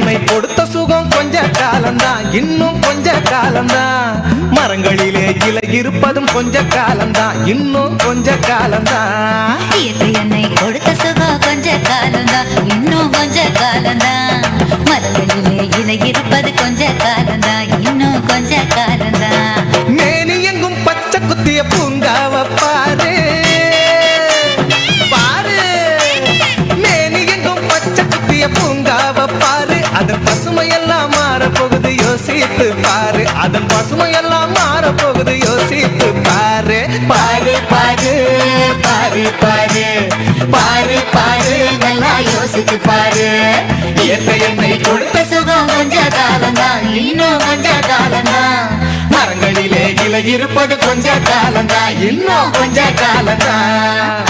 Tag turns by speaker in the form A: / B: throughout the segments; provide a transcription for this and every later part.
A: என்னை கொடுத்த சுகம் கொஞ்ச காலம்தான். இன்னும் கொஞ்ச காலம்தான். மரங்களிலே இலை இருப்பதும் கொஞ்ச காலம்தான். இன்னும் கொஞ்ச காலம்தான்.
B: இயற்கை என்னை கொடுத்த சுகம் கொஞ்ச காலம்தான். இன்னும் கொஞ்ச காலம்தான். மரங்களிலே இலை இருப்பது கொஞ்ச காலம்தான். இன்னும் கொஞ்ச காலம்தான்.
A: பாரு அதன் பசுமையெல்லாம் மாற போகுது யோசித்து பாரு. பாரு பாரு பாரு பாரு. பாரு பாரு நல்லா யோசித்து பாரு. இயற்கை என்னை கொடுத்த சுகம் கொஞ்ச காலம்தான் இன்னும் கொஞ்ச காலம்தான். மரங்களிலே இலை இருப்பது கொஞ்ச காலம்தான் இன்னும் கொஞ்ச காலம்தான்.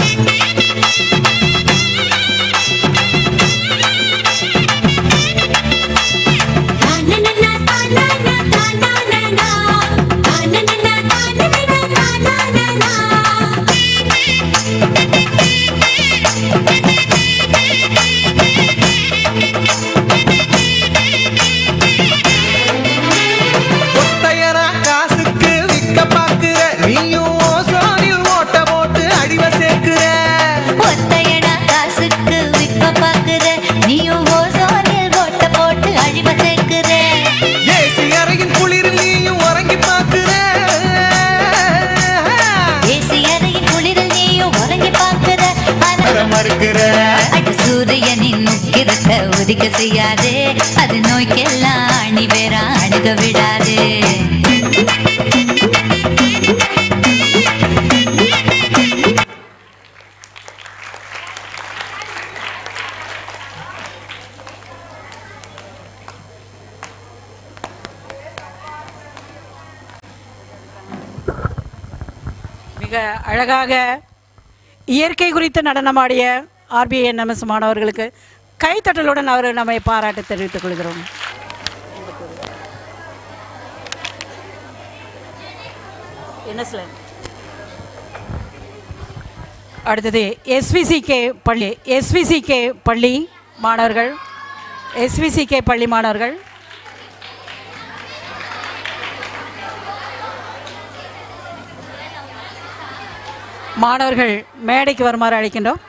C: அழகாக இயற்கை குறித்து நடனமாடிய ஆர்பிஎன்எம்எஸ் மாணவர்களுக்கு கைத்தட்டலுடன் அவர் நம்மை பாராட்டு தெரிவித்துக் கொள்கிறோம். என்ன சார் அடுத்தது எஸ்விசிகே பள்ளி எஸ்விசிகே பள்ளி மாணவர்கள் எஸ்விசிகே பள்ளி மாணவர்கள். மாணவர்கள் மேடைக்கு வருமாறு அழைக்கின்றோம்.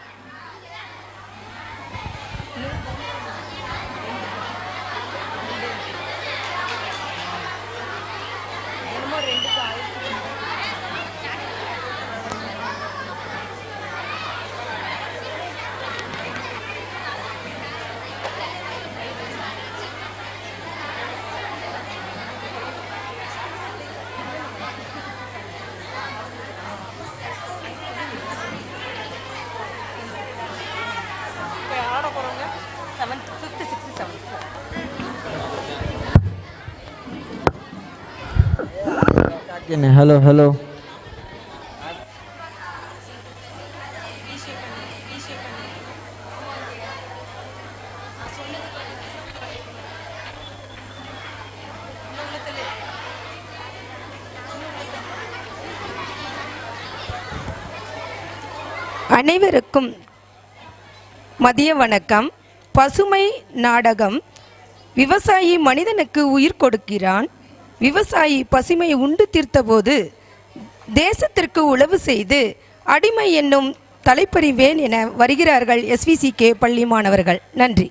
D: Hello hello.
E: அனைவருக்கும் மதிய வணக்கம். பசுமை நாடகம் விவசாயி மனிதனுக்கு உயிர் கொடுக்கிறான் விவசாயி பசுமை உண்டு தீர்த்தபோது தேசத்திற்கு உழவு செய்து அடிமை என்னும் தலைப்பறிவேன் என வருகிறார்கள் எஸ்விசி கே பள்ளி மாணவர்கள். நன்றி.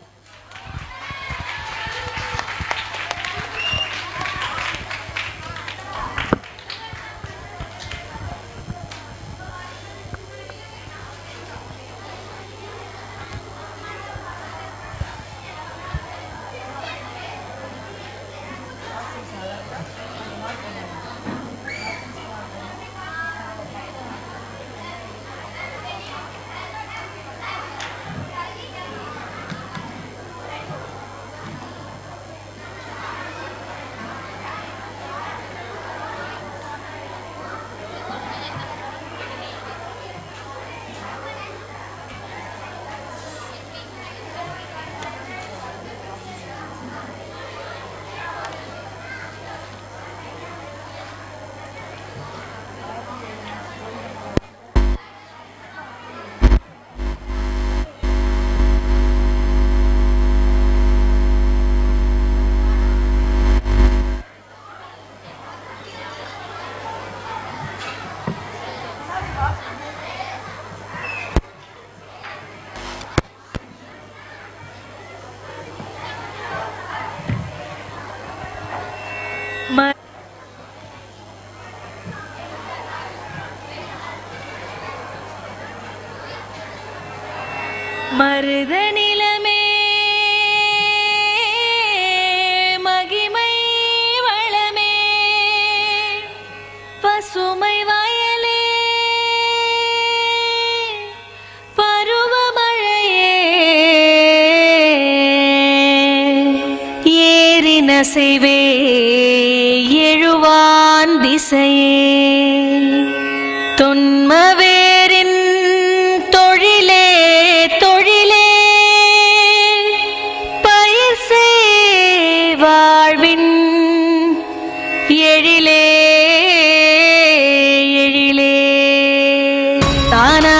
B: My மருத நிலமே மகிமை வளமே பசுமை வயலே பருவமழையே ஏறின செய்வே. எழுவான் திசையே. தொன்மவேரின் தொழிலே தொழிலே. பயிர் வாழ்வின் எழிலே எழிலே. தானா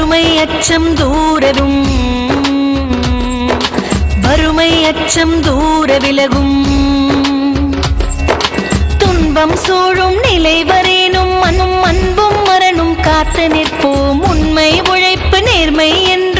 B: வறுமை அச்சம் தூரரும் வறுமை அச்சம் தூர விலகும். துன்பம் சூழும் நிலை வரேனும் மனும் அன்பும் மரணும் காத்து நிற்போம் உண்மை உழைப்பு நேர்மை என்று